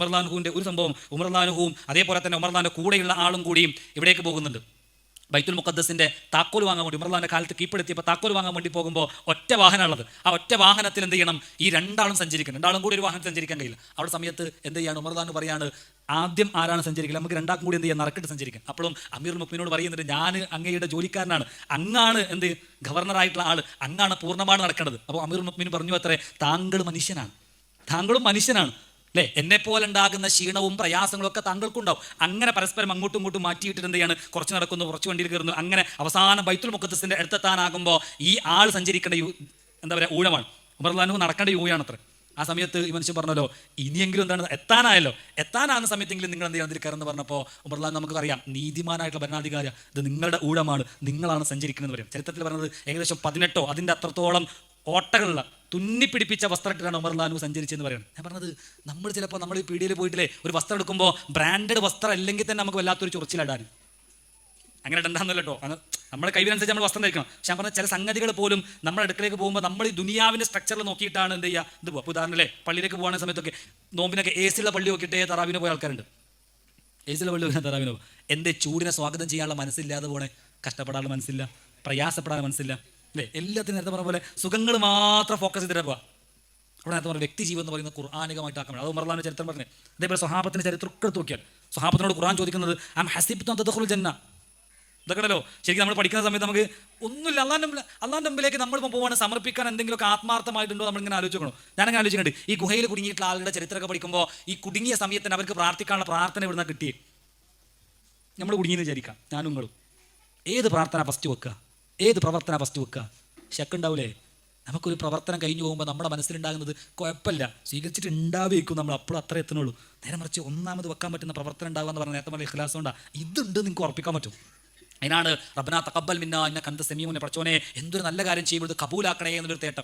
ഉമർലാനുഹുവിന്റെ ഒരു സംഭവം ഉമർലാൻഹുവും അതേപോലെ തന്നെ ഉമർലാന്റെ കൂടെയുള്ള ആളും കൂടിയും ഇവിടേക്ക് പോകുന്നുണ്ട്. ബൈത്തുൽ മുഖദ്ദസിന്റെ താക്കോൽ വാങ്ങാൻ വേണ്ടി ഉമർലാന്റെ കാലത്ത് കീഴ്പ്പെടുത്തിയപ്പോൾ താക്കോൽ വാങ്ങാൻ വേണ്ടി പോകുമ്പോൾ ഒറ്റ വാഹനമുള്ളത് ആ ഒറ്റ വാഹനത്തിൽ എന്ത് ചെയ്യണം? ഈ രണ്ടാളും സഞ്ചരിക്കണം. രണ്ടാളും കൂടി ഒരു വാഹനം സഞ്ചരിക്കാൻ കഴിയില്ല. അവിടെ സമയത്ത് എന്ത് ചെയ്യാണ്? ഉമർലാൻ പറയാണ് ആദ്യം ആരാണ് സഞ്ചരിക്കുക നമുക്ക് രണ്ടാം കൂടി എന്ത് ചെയ്യാൻ നറക്കിട്ട് സഞ്ചരിക്കാം. അപ്പോഴും അമീർ മുഖ്മിനോട് പറയുന്നുണ്ട് ഞാൻ അങ്ങയുടെ ജോലിക്കാരനാണ്. അങ്ങാണ് എന്ത് ഗവർണറായിട്ടുള്ള ആൾ അങ്ങാണ് പൂർണമാണ് നടക്കേണ്ടത്. അപ്പോൾ അമീർ മുഖ്മിൻ പറഞ്ഞു അത്രേ താങ്കൾ മനുഷ്യനാണ്. താങ്കളും മനുഷ്യനാണ്. അല്ലേ എന്നെ പോലെ ഉണ്ടാകുന്ന ക്ഷീണവും പ്രയാസങ്ങളും ഒക്കെ താങ്കൾക്കുണ്ടാവും. അങ്ങനെ പരസ്പരം അങ്ങോട്ടും ഇങ്ങോട്ടും മാറ്റിയിട്ടിട്ട് എന്ത് ചെയ്യാണ്? കുറച്ച് നടക്കുന്നു കുറച്ച് വണ്ടിയിൽ കയറുന്നു. അങ്ങനെ അവസാനം ബൈത്തുൽ മുഖത്തസിന്റെ അടുത്തെത്താനാകുമ്പോൾ ഈ ആൾ സഞ്ചരിക്കേണ്ട യു എന്താ പറയുക ഊഴമാണ്. ഉമർലാനു നടക്കേണ്ട യൂയാണ് അത്ര ആ സമയത്ത് ഈ മനുഷ്യൻ പറഞ്ഞല്ലോ ഇനിയെങ്കിലും എന്താണ്? എത്താനായല്ലോ. എത്താനാകുന്ന സമയത്തെങ്കിലും നിങ്ങൾ എന്ത് ചെയ്യാൻ അതിരിക്കാരെന്ന് പറഞ്ഞപ്പോൾ ഉമർലാൻ നമുക്കറിയാം നീതിമാനായിട്ടുള്ള ഭരണാധികാരി ഇത് നിങ്ങളുടെ ഊഴമാണ്. നിങ്ങളാണ് സഞ്ചരിക്കുന്നത് പറയും. ചരിത്രത്തിൽ പറഞ്ഞത് ഏകദേശം പതിനെട്ടോ അതിന്റെ അത്രത്തോളം ഓട്ടകളുള്ള തുന്നിപ്പിടിപ്പിച്ച വസ്ത്രത്തിലാണ് ഉമർ ലാനു സഞ്ചരിച്ചെന്ന് പറയുന്നത്. ഞാൻ പറഞ്ഞത് നമ്മൾ ചിലപ്പോൾ നമ്മൾ ഈ പീടികയിൽ പോയിട്ടില്ലേ ഒരു വസ്ത്രം എടുക്കുമ്പോൾ ബ്രാൻഡഡ് വസ്ത്രം അല്ലെങ്കിൽ തന്നെ നമുക്ക് വല്ലാത്തൊരു ചൊറിച്ചിലിടാൻ അങ്ങനെ ഇടണ്ടെന്നല്ല കേട്ടോ അങ്ങ് നമ്മുടെ കൈവിനനുസരിച്ച് നമ്മൾ വസ്ത്രം ധരിക്കണം. പക്ഷെ ഞാൻ പറഞ്ഞ ചില സംഗതികൾ പോലും നമ്മുടെ അടുക്കളയിലേക്ക് പോകുമ്പോൾ നമ്മൾ ഈ ദുനിയാവിന്റെ സ്ട്രക്ചറിൽ നോക്കിയിട്ടാണ് എന്ത് ചെയ്യുക ഇത് പോകും ഉദാഹരണം അല്ലേ പള്ളിയിലേക്ക് പോകുന്ന സമയത്തൊക്കെ നോമ്പിനൊക്കെ എ സിയുള്ള പള്ളി നോക്കിയിട്ടേ തറാവിന് പോയ ആൾക്കാരുണ്ട്? എ സിയുള്ള പള്ളി നോക്കിയാൽ തറാവിന് പോകും എന്റെ ചൂടിനെ സ്വാഗതം ചെയ്യാനുള്ള മനസ്സില്ലാതെ പോണേ? കഷ്ടപ്പെടാനുള്ള മനസ്സില്ല. പ്രയാസപ്പെടാനുള്ള മനസ്സില്ല. അല്ലേ? എല്ലാത്തിനും നേരത്തെ പറഞ്ഞ പോലെ സുഖങ്ങൾ മാത്രം ഫോക്കസ് ചെയ്തിട്ട് പോവാ. അവിടെ നേരത്തെ പറഞ്ഞ വ്യക്തി ജീവൻ എന്ന് പറയുന്നത് ഖുർആാനികമായിട്ട് ആക്കണം അത് ഉമർലാന്റെ ചരിത്രം പറഞ്ഞത് അതേപോലെ സ്വഹാബത്തിന്റെ ചരിത്രം ഒക്കെ എടുത്ത് നോക്കിയാൽ. സ്വഹാബത്തിനോട് ഖുർആൻ ചോദിക്കുന്നത് ആം ഹസിബ് ജന്ന? ഇതൊക്കെയല്ലോ ശരിക്കും നമ്മൾ പഠിക്കുന്ന സമയത്ത് നമുക്ക് ഒന്നുമില്ല. അള്ളാന്റെ മുമ്പിൽ അള്ളാന്റെ മുമ്പിലേക്ക് നമ്മളിപ്പോൾ പോവാണ്. സമർപ്പിക്കാൻ എന്തെങ്കിലുമൊക്കെ ആത്മാർത്ഥമായിട്ടുണ്ടോ നമ്മളിങ്ങനെ ആലോചിക്കണം. ഞാനങ്ങനെ ആലോചിക്കുന്നുണ്ട്. ഈ ഗുഹയിൽ കുടുങ്ങിയിട്ടുള്ള ആളുടെ ചരിത്രമൊക്കെ പഠിക്കുമ്പോൾ ഈ കുടുങ്ങിയ സമയത്തിന് അവർക്ക് പ്രാർത്ഥിക്കാനുള്ള പ്രാർത്ഥന ഇവിടുന്ന് കിട്ടിയേ? നമ്മൾ കുടുങ്ങിയെന്ന് വിചാരിക്കാം. ഞാനും ഏത് പ്രാർത്ഥന ഫസ്റ്റ് വെക്കുക? ഏത് പ്രവർത്തന ഫസ്റ്റ് വെക്കുക? ശക്കുണ്ടാവൂലേ? നമുക്കൊരു പ്രവർത്തനം കഴിഞ്ഞു പോകുമ്പോൾ നമ്മുടെ മനസ്സിലുണ്ടാകുന്നത് കുഴപ്പമില്ല. സ്വീകരിച്ചിട്ട് ഉണ്ടാവേക്കും നമ്മൾ അപ്പോൾ അത്ര എത്തുന്നുള്ളൂ. നേരെ മറിച്ച് ഒന്നാമത് വെക്കാൻ പറ്റുന്ന പ്രവർത്തനം ഉണ്ടാവുക എന്ന് പറഞ്ഞാൽ നേരത്തെ പറഞ്ഞ ഇഖ്ലാസ് കൊണ്ടാണ് ഇതുണ്ട് നിങ്ങൾക്ക് ഉറപ്പിക്കാൻ പറ്റും. അതിനാണ് റബ്ബന തക്കബൽ മിന്ന എന്ന കന്ത സെമിയോനെ പഠിച്ചോനെ എന്തൊരു നല്ല കാര്യം ചെയ്യുമ്പോൾ കബൂലാക്കണേ എന്നൊരു തേട്ടം.